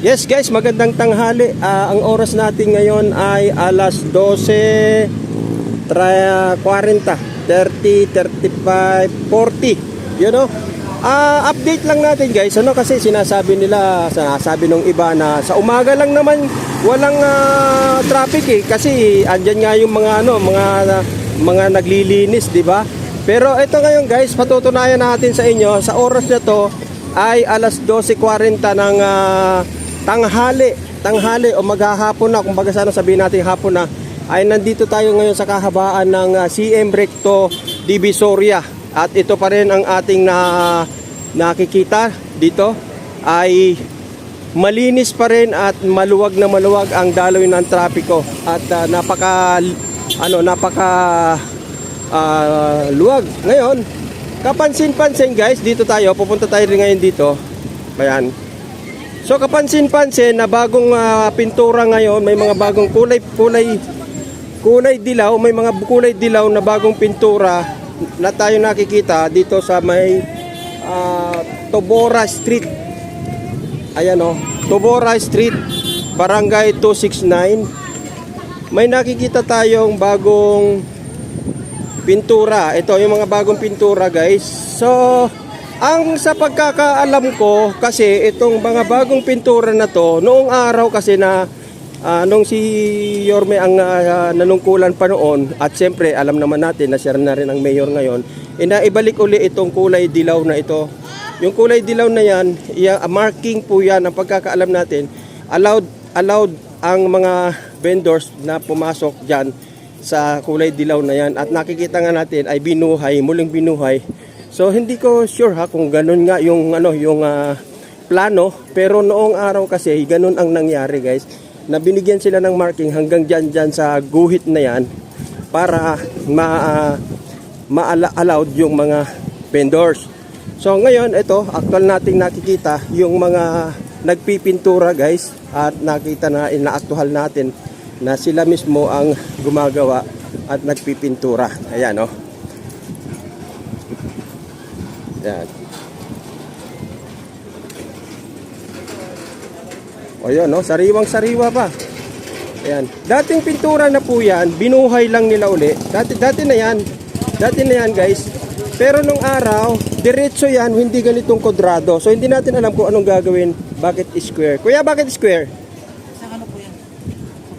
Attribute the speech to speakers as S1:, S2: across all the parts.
S1: Yes guys, magandang tanghali. Ah, ang oras natin ngayon ay alas 12 tra- 40, 30, 35, 40. You know? Ah, update lang natin guys. Ano kasi sinasabi nila, sinasabi nung iba na sa umaga lang naman walang ah, traffic eh kasi andyan nga yung mga ano, mga mga naglilinis, di ba? Pero ito ngayon guys, patutunayan natin sa inyo sa oras na to ay alas 12.40 ng ah, tanghali, tanghali o maghahapon na, kumbaga sana sabihin natin hapon na, ay nandito tayo ngayon sa kahabaan ng ah, CM Recto Divisoria. At ito pa rin ang ating na nakikita dito. Ay malinis pa rin at maluwag na maluwag ang daloy ng trapiko. At ah, napaka ano napaka ah, luwag ngayon. Kapansin-pansin guys dito tayo. Pupunta tayo rin ngayon dito. Ayan so kapansin-pansin na bagong ah, pintura ngayon may mga bagong kulay kulay kulay dilaw may mga kulay dilaw na bagong pintura na tayo nakikita dito sa may ah, Tobora Street Ayan o, Tobora Street, Barangay 269. May nakikita tayong bagong pintura. Ito yung mga bagong pintura guys. So, ang sa pagkakaalam ko kasi itong mga bagong pintura na to, noong araw kasi na ah, nung si Yorme ang ah, nanungkulan pa noon at siyempre alam naman natin na siya na rin ang mayor ngayon, inaibalik uli itong kulay dilaw na ito. Yung kulay dilaw na yan, iya- marking po yan ang pagkakaalam natin. Allowed, allowed ang mga vendors na pumasok dyan sa kulay dilaw na yan. At nakikita nga natin ay binuhay, muling binuhay. So hindi ko sure ha kung ganun nga yung ano yung ah, plano, pero noong araw kasi ganun ang nangyari guys. Na binigyan sila ng marking hanggang dyan dyan sa guhit na yan para ma ah, ma-allowed yung mga vendors. So ngayon, ito, actual nating nakikita yung mga nagpipintura guys at nakita na inaaktuhal natin na sila mismo ang gumagawa at nagpipintura. Ayan, oh. Ayan. O yun, no? Sariwang sariwa pa. Ayan. Dating pintura na po yan, binuhay lang nila uli. Dati, dati na yan. Dati na yan, guys. Pero nung araw, diretso yan, hindi ganitong kwadrado. So, hindi natin alam kung anong gagawin. Bakit square? Kuya, bakit square?
S2: Isang ano po yan?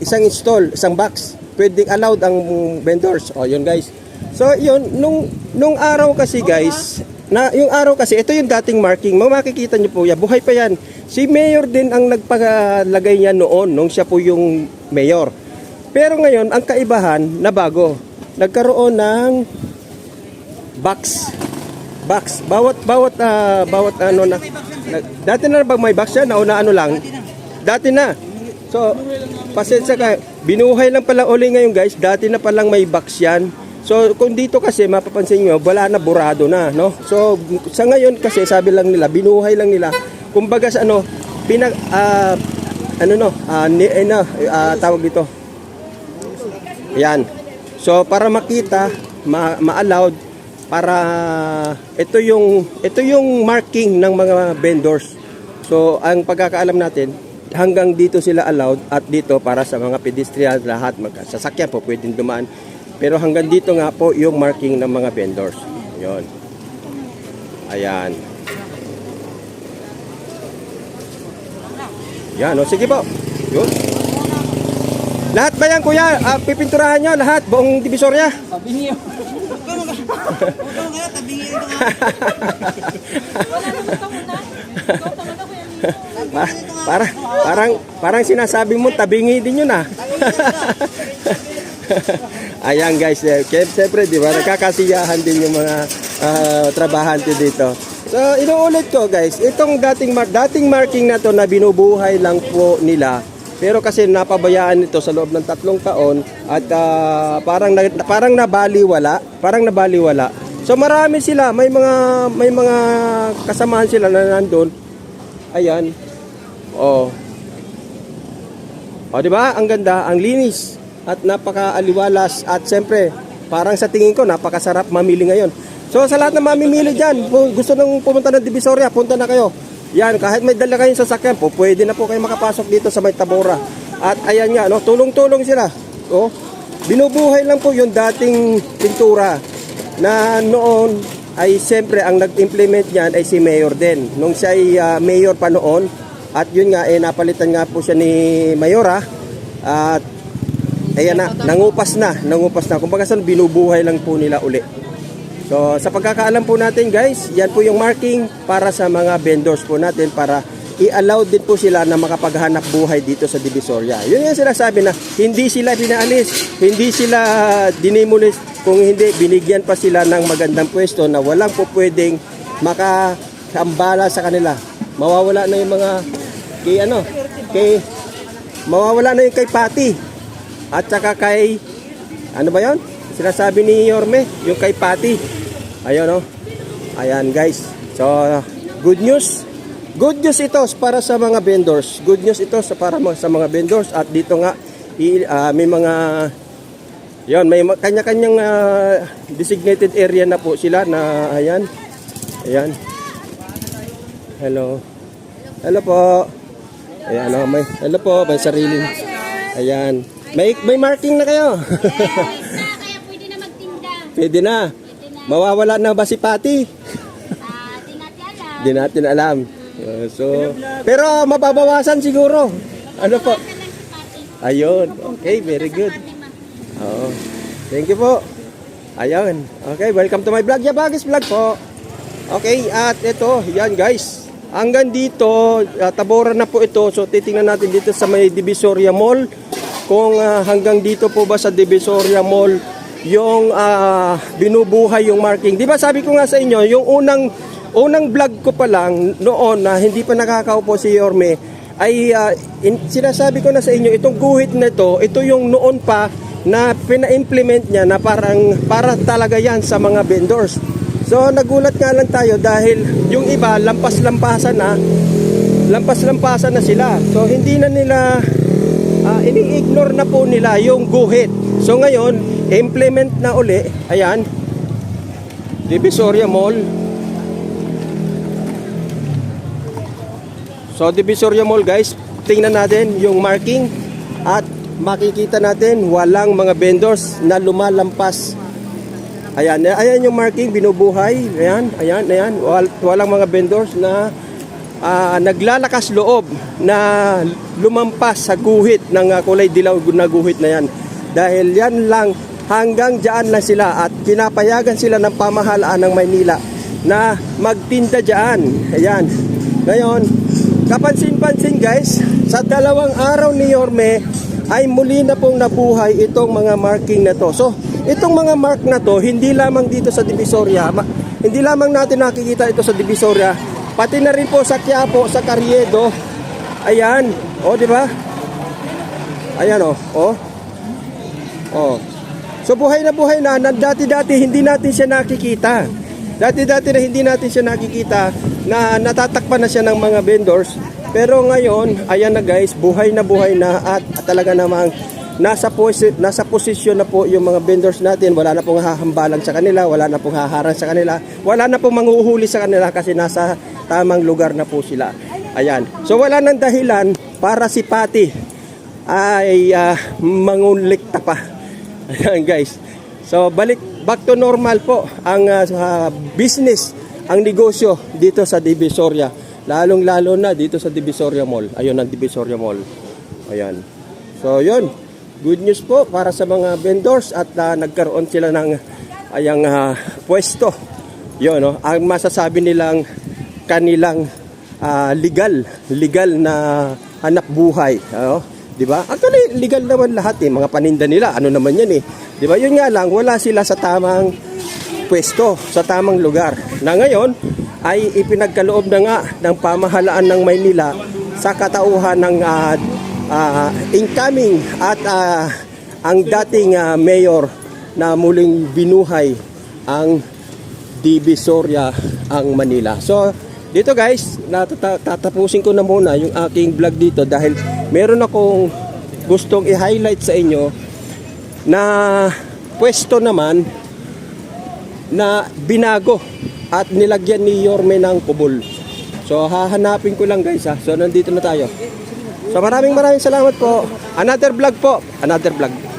S1: Isang install, isang box. Pwedeng allowed ang vendors. O, yun guys. So, yun, nung, nung araw kasi guys, na, yung araw kasi, ito yung dating marking. Mga makikita nyo po, yan, buhay pa yan. Si Mayor din ang nagpalagay niya noon, nung siya po yung Mayor. Pero ngayon, ang kaibahan na bago. Nagkaroon ng box. Box. Bawat, bawat, ah, bawat ano na. na- dati na ba may box yan? Nauna ano lang? Dati na. So, pasensya ka. Binuhay lang pala uli ngayon guys. Dati na palang may box yan. So, kung dito kasi mapapansin nyo, wala na burado na, no? So, sa ngayon kasi sabi lang nila, binuhay lang nila. Kumbaga sa ano, pinag, ah, ano no, ah, ni, eh, na, ah, tawag dito. Yan. So, para makita, ma- ma-allowed, para ito yung ito yung marking ng mga vendors. So, ang pagkakaalam natin, hanggang dito sila allowed at dito para sa mga pedestrian lahat magkasasakyan po pwedeng dumaan. Pero hanggang dito nga po yung marking ng mga vendors. Yon. Ayan. Yan, o sige po. Yun. Lahat ba yan, kuya? Ah, pipinturahan nyo lahat, buong divisorya?
S2: Sabi niyo. Huwag ka mag- huwag ka nga.
S1: Pa- para, parang, parang sinasabi mo, tabingi din yun ah. Ayan guys, eh, siyempre di ba, nagkakasiyahan din yung mga ah, trabahante dito. So, inuulit ko guys, itong dating, mar- dating marking na to na binubuhay lang po nila, pero kasi napabayaan nito sa loob ng tatlong taon at ah, parang na, parang nabaliwala, parang nabaliwala. So marami sila, may mga may mga kasamahan sila na nandoon. Ayan. Oh. O, di ba? Ang ganda, ang linis at napakaaliwalas at siyempre, parang sa tingin ko napakasarap mamili ngayon. So sa lahat ng mamimili diyan, kung gusto nang pumunta ng Divisoria, punta na kayo. Yan, kahit may dala kayong sasakyan po, pwede na po kayo makapasok dito sa may Tabora. At ayan nga, no, tulong-tulong sila. Oh, binubuhay lang po yung dating pintura na noon ay siyempre ang nag-implement niyan ay si Mayor din. Nung siya ay ah, Mayor pa noon, at yun nga, eh, napalitan nga po siya ni Mayora. At ayan na, nangupas na, nangupas na. Kumbaga sa binubuhay lang po nila uli. So sa pagkakaalam po natin guys, yan po yung marking para sa mga vendors po natin para i-allow din po sila na makapaghanap buhay dito sa Divisoria. Yun yung sinasabi na hindi sila pinaalis, hindi sila dinimulis, kung hindi binigyan pa sila ng magandang pwesto na walang po pwedeng makakambala sa kanila. Mawawala na yung mga kay ano, kay mawawala na yung kay Pati at saka kay ano ba yon? Sinasabi ni Yorme, yung kay Pati. Ayun oh. Ayan guys. So, good news. Good news ito para sa mga vendors. Good news ito sa para sa mga vendors at dito nga ah, may mga yon may ma- kanya-kanyang ah, designated area na po sila na ayan. Ayan. Hello. Hello po. Ayan oh, may hello po, may sarili. Ayan. May may marking na kayo.
S3: Yes, na, kaya pwede na magtinda.
S1: Pwede na.
S3: Pwede na.
S1: Mawawala na ba si Pati?
S3: Ah, di natin alam.
S1: Di natin alam. Uh, so, pero mababawasan siguro. Ano po? Ayun. Okay, very good. Oo. Thank you po. Ayun. Okay, welcome to my vlog. Yabagis vlog po. Okay, at ito, yan guys. Hanggang dito, uh, tabora na po ito. So, titingnan natin dito sa may Divisoria Mall. Kung ah, hanggang dito po ba sa Divisoria Mall yung ah, binubuhay yung marking. Di ba sabi ko nga sa inyo, yung unang unang vlog ko pa lang noon na hindi pa nakakaupo si Yorme ay ah, in- sinasabi ko na sa inyo itong guhit na ito, ito yung noon pa na pina-implement niya na parang para talaga yan sa mga vendors. So nagulat nga lang tayo dahil yung iba lampas-lampasan na lampas-lampasan na sila. So hindi na nila ah, ini-ignore na po nila yung guhit. So ngayon, implement na uli. Ayan. Divisoria Mall. So Divisoria Mall guys, tingnan natin yung marking at makikita natin walang mga vendors na lumalampas. Ayan, ayan yung marking binubuhay. Ayan, ayan, ayan. Wal- Walang mga vendors na ah, naglalakas loob na lumampas sa guhit ng ah, kulay dilaw na guhit na yan. Dahil yan lang hanggang diyan lang sila at pinapayagan sila ng pamahalaan ng Maynila na magtinda diyan. Ayan. Ngayon, kapansin-pansin guys, sa dalawang araw ni Yorme ay muli na pong nabuhay itong mga marking na to. So, itong mga mark na to, hindi lamang dito sa Divisoria, hindi lamang natin nakikita ito sa Divisoria, pati na rin po sa Quiapo, sa Carriedo. Ayan, o di ba? Ayan o, o. O. So buhay na buhay na, dati-dati hindi natin siya nakikita. Dati-dati na hindi natin siya nakikita na natatakpan na siya ng mga vendors. Pero ngayon, ayan na guys, buhay na buhay na at, at talaga namang nasa posi- nasa posisyon na po yung mga vendors natin. Wala na pong hahambalan sa kanila, wala na pong haharang sa kanila, wala na pong manghuhuli sa kanila kasi nasa tamang lugar na po sila. Ayan. So wala nang dahilan para si Pati ay uh, mangunlikta pa. Ayan guys. So balik back to normal po ang ah, sa business, ang negosyo dito sa Divisoria. Lalong lalo na dito sa Divisoria Mall. Ayun ang Divisoria Mall. Ayan. So yun. Good news po para sa mga vendors at ah, nagkaroon sila ng ayang ah, pwesto. Yun, no? ang masasabi nilang kanilang ah, legal, legal na hanap buhay. Ano? 'Di ba? Actually, legal naman lahat eh, mga paninda nila. Ano naman 'yan eh. 'Di ba? Yun nga lang, wala sila sa tamang pwesto, sa tamang lugar. Na ngayon ay ipinagkaloob na nga ng pamahalaan ng Maynila sa katauhan ng ah, ah, incoming at ah, ang dating ah, mayor na muling binuhay ang Divisoria ang Manila. So, dito guys, natata- tatapusin ko na muna yung aking vlog dito dahil meron akong gustong i-highlight sa inyo na pwesto naman na binago at nilagyan ni Yorme ng kubol. So hahanapin ko lang guys ha. So nandito na tayo. So maraming maraming salamat po. Another vlog po. Another vlog.